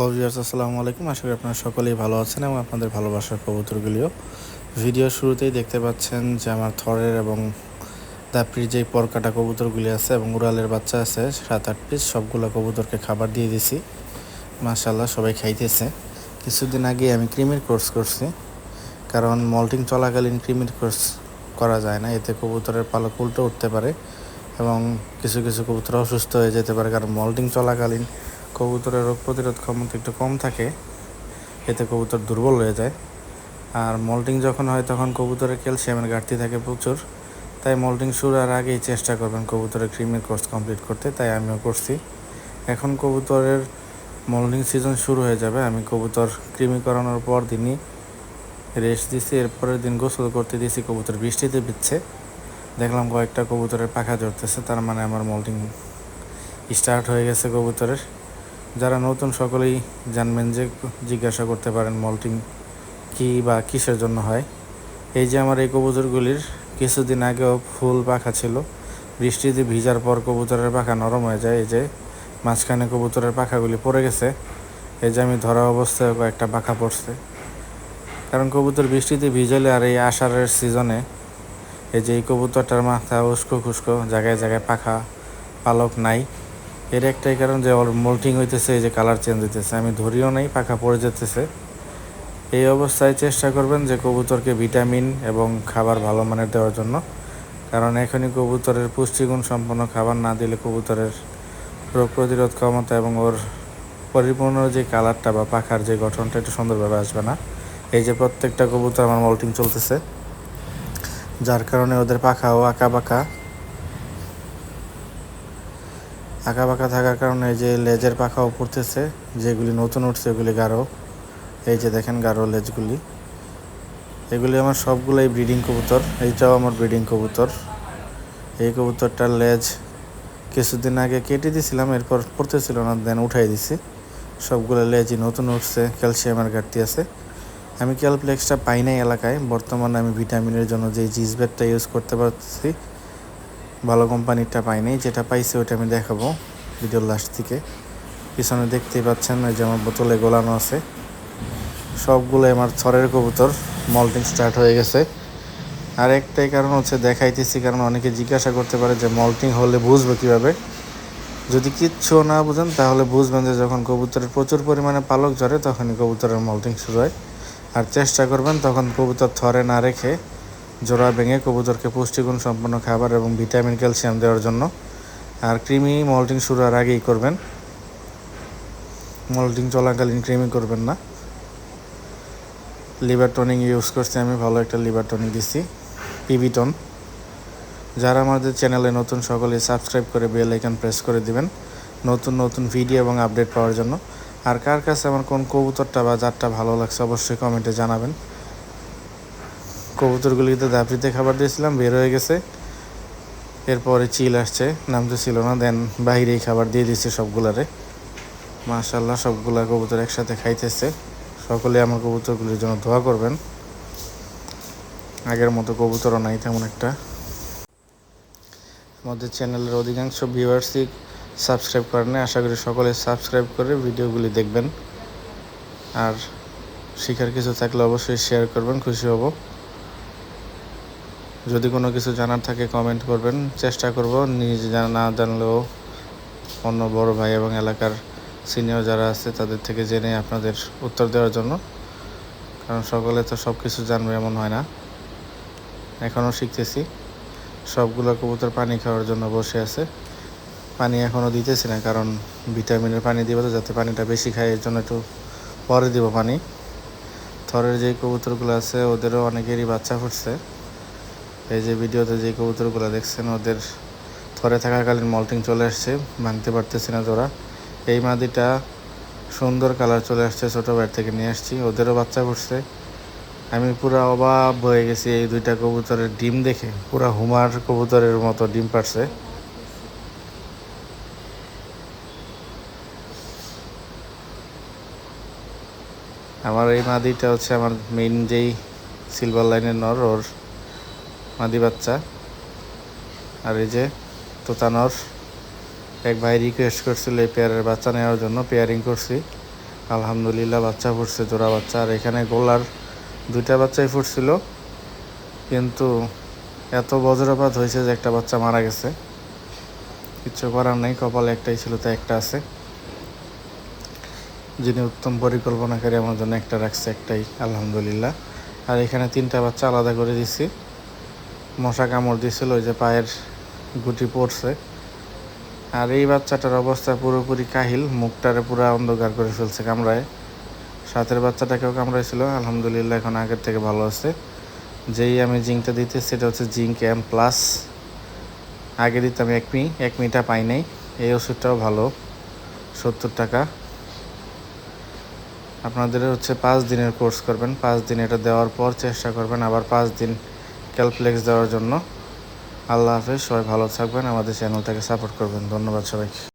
Hello viewers আসসালামু আলাইকুম। আশা করি আপনারা সকলেই ভালো আছেন এবং আপনাদের ভালোবাসার কবুতরগুলিও। ভিডিও শুরুতেই দেখতে পাচ্ছেন যে আমার থরের এবং দাপড়ির যেই পরকাটা কবুতরগুলি আছে এবং উড়ালের বাচ্চা আছে, সাত, আট পিস সবগুলো কবুতরকে খাবার দিয়ে দিছি। মাশাল্লাহ সবাই খাইতেছে। কিছুদিন আগে আমি ক্রিমির কোর্স করছি, কারণ মল্টিং চলাকালীন ক্রিমির কোর্স করা যায় না। এতে কবুতরের পালক উল্টো উঠতে পারে এবং কিছু কিছু কবুতর অসুস্থ হয়ে যেতে পারে, কারণ মল্টিং চলাকালীন কবুতরের রোগ প্রতিরোধ ক্ষমতা একটু কম থাকে, এতে কবুতর দুর্বল হয়ে যায়। আর মল্টিং যখন হয় তখন কবুতরের ক্যালসিয়ামের ঘাটতি থাকে প্রচুর। তাই মল্টিং শুরুর আগেই চেষ্টা করবেন কবুতরের ক্রিমের কোর্স কমপ্লিট করতে, তাই আমিও করছি। এখন কবুতরের মল্টিং সিজন শুরু হয়ে যাবে। আমি কবুতর কৃমি করানোর পর দিনই রেস্ট দিছি এরপরের দিন গোসল করতে দিয়েছি, কবুতর বৃষ্টিতে ভিজছে। দেখলাম কয়েকটা কবুতরের পাখা ধরতেছে তার মানে আমার মল্টিং স্টার্ট হয়ে গেছে কবুতরের। যারা নতুন সকলেই জানবেন যে জিজ্ঞাসা করতে পারেন মল্টিং কি বা কিসের জন্য হয়। এই যে আমার এই কবুতরগুলির কিছুদিন আগেও ফুল পাখা ছিল, বৃষ্টিতে ভিজার পর কবুতরের পাখা নরম হয়ে যায়, এই যে মাঝখানে কবুতরের পাখাগুলি পড়ে গেছে, এই যে আমি ধরা অবস্থায় কয়েকটা পাখা পড়ছে। কারণ কবুতর বৃষ্টিতে ভিজালে আর এই আষাঢ়ের সিজনে এই যে এই কবুতরটার মাথা উস্কো খুস্কো, জায়গায় জায়গায় পাখা পালক নাই। এর একটাই কারণ যে ওর মোল্টিং হইতেছে, এই যে কালার চেঞ্জ হইতেছে। আমি ধরিও নাই, পাখা পড়ে যেতেছে। এই অবস্থায় চেষ্টা করবেন যে কবুতরকে ভিটামিন এবং খাবার ভালো মানের দেওয়ার জন্য। কারণ এখনই কবুতরের পুষ্টিগুণ সম্পন্ন খাবার না দিলে কবুতরের রোগ প্রতিরোধ ক্ষমতা এবং ওর পরিপূর্ণ যে কালারটা বা পাখার যে গঠনটা একটু সুন্দরভাবে আসবে না। এই যে প্রত্যেকটা কবুতর আমার মল্টিং চলতেছে। যার কারণে ওদের পাখাও আঁকা বাঁকা আঁকা বাঁকা থাকার কারণে যে লেজের পাখাও পড়তেছে, যেগুলি নতুন উঠছে ওগুলি গাঢ়। এই যে দেখেন গাঢ় লেজগুলি। এগুলি আমার সবগুলোই ব্রিডিং কবুতর, এইটাও আমার ব্রিডিং কবুতর। এই কবুতরটার লেজ কিছুদিন আগে কেটে দিয়েছিলাম এরপর পড়তেছিল না, দেন উঠাই দিছি। সবগুলো লেজই নতুন উঠছে, ক্যালসিয়ামের ঘাটতি আছে। আমি ক্যালপ্লেক্সটা পাই নাই এলাকায়, বর্তমানে আমি ভিটামিনের জন্য যে জিজবেটটা ইউজ করতে পারছি ভালো কোম্পানিরটা পাইনি, যেটা পাইছি ওটা আমি দেখাবো ভিডিওর লাস্ট থেকে পিছনে দেখতেই পাচ্ছেন ওই যে আমার বোতলে গোলানো আছে। সবগুলো আমার ছরের কবুতর, মল্টিং স্টার্ট হয়ে গেছে। আর একটাই কারণ হচ্ছে দেখাইতেছি, কারণ অনেকে জিজ্ঞাসা করতে পারে যে মল্টিং হলে বুঝব কীভাবে। যদি কিচ্ছু না বুঝেন, তাহলে বুঝবেন যে যখন কবুতরের প্রচুর পরিমাণে পালক ঝরে, তখনই কবুতরের মল্টিং শুরু হয়। আর চেষ্টা করবেন তখন কবুতর থরে না রেখে জোড়া ভেঙে কবুতরকে পুষ্টিগুণ সম্পন্ন খাবার এবং ভিটামিন, ক্যালসিয়াম দেওয়ার জন্য। আর ক্রিমি মল্টিং শুরুর আগেই করবেন। মল্টিং চলাকালীন ক্রিমি করবেন না। লিভার টনিং ইউজ করছি আমি, ভালো একটা লিভার টনিং দিছি। পিভিটন যারা আমাদের চ্যানেলে নতুন, সকলে সাবস্ক্রাইব করে বেল আইকন প্রেস করে দিবেন। নতুন নতুন ভিডিও এবং আপডেট পাওয়ার জন্য। আর কার কাছে আমার কোন কবুতরটা বা জাতটা ভালো লাগছে, অবশ্যই কমেন্টে জানাবেন। কবুতরগুলিতে দাপড়িতে খাবার দিয়েছিলাম, বের হয়ে গেছে। এরপরে চিল আসছে নামতে ছিল না, দেন বাইরেই খাবার দিয়ে দিচ্ছে সবগুলারে। মাশাল্লাহ সবগুলা কবুতর একসাথে খাইতেছে। সকলে আমার কবুতরগুলির জন্য দোয়া করবেন। আগের মতো কবুতরও নাই তেমন একটা। আমাদের চ্যানেলের অধিকাংশ ভিউয়ার্সই সাবস্ক্রাইব করে করেন আশা করি সকলে সাবস্ক্রাইব করে ভিডিওগুলি দেখবেন। আর শিখার কিছু থাকলে অবশ্যই শেয়ার করবেন, খুশি হব। যদি কোনো কিছু জানার থাকে কমেন্ট করবেন। চেষ্টা করব নিজে জানা, না জানলেও অন্য বড় ভাই এবং এলাকার সিনিয়র যারা আছে, তাদের থেকে জেনে আপনাদের উত্তর দেওয়ার জন্য। কারণ সকলে তো সব কিছু জানবে, এমন হয় না। এখনও শিখতেছি। সবগুলো কবুতর পানি খাওয়ার জন্য বসে আছে। পানি এখনও দিতেছি না, কারণ ভিটামিনের পানি দিব তো, যাতে পানিটা বেশি খায়, এর জন্য একটু পরে দিব পানি। থরের যে কবুতরগুলো আছে, ওদেরও অনেকেরই বাচ্চা ফুটছে। এই যে ভিডিওতে যে কবুতরগুলো দেখছেন, ওদের থরে থাকাকালীন মল্টিং চলে আসছে ভাঙতে পারতেছি না জোড়া। এই মাদিটা সুন্দর কালার চলে আসছে, ছোটো বাইর থেকে নিয়ে আসছি, ওদেরও বাচ্চা ফুটছে আমি পুরো অবাক হয়ে গেছি এই দুইটা কবুতরের ডিম দেখে, পুরো হুমার কবুতরের মতো ডিম পারছে আমার এই মাদিটা হচ্ছে আমার মেইন যেই সিলভার লাইনের নর, ওর বাচ্চা। আর এই যে তোতানর এক ভাই রিকোয়েস্ট করছিল এই পেয়ারের বাচ্চা নেওয়ার জন্য পেয়ারিং করছি। আলহামদুলিল্লাহ বাচ্চা ফুটছে, জোড়া বাচ্চা। আর এখানে গোলার দুইটা বাচ্চাই ফুটছিল। কিন্তু এত বজ্রপাত হয়েছে যে একটা বাচ্চা মারা গেছে। কিচ্ছু করার নেই, কপালে একটাই ছিল, তো একটা আছে। যিনি উত্তম পরিকল্পনাকারী, আমার জন্য একটা রাখছে, একটাই। আলহামদুলিল্লাহ। আর এখানে তিনটা বাচ্চা আলাদা করে দিছি। মশা কামড় দিছিল, ওই যে পায়ের গুটি পড়ছে। আর এই বাচ্চাটার অবস্থা পুরোপুরি কাহিল, মুখটারে পুরো অন্ধকার করে ফেলছে কামড়ায়। সাথের বাচ্চাটাকেও কামড়াইছিল, আলহামদুলিল্লাহ এখন আগের থেকে ভালো আছে। যেই আমি জিঙ্কটা দিতে সেটা হচ্ছে জিঙ্ক এম প্লাস। আগে দিতাম একমি, একমিটা পাই নাই। এই ওষুধটাও ভালো, সত্তর টাকা। আপনাদের হচ্ছে পাঁচ দিনের কোর্স করবেন, পাঁচ দিন এটা দেওয়ার পর চেষ্টা করবেন, আবার পাঁচ দিন ক্যালপ্লেক্স দেওয়ার জন্য। আল্লাহ হাফেজ সবাই ভালো থাকবেন আমাদের চ্যানেলটাকে সাপোর্ট করবেন। ধন্যবাদ সবাইকে।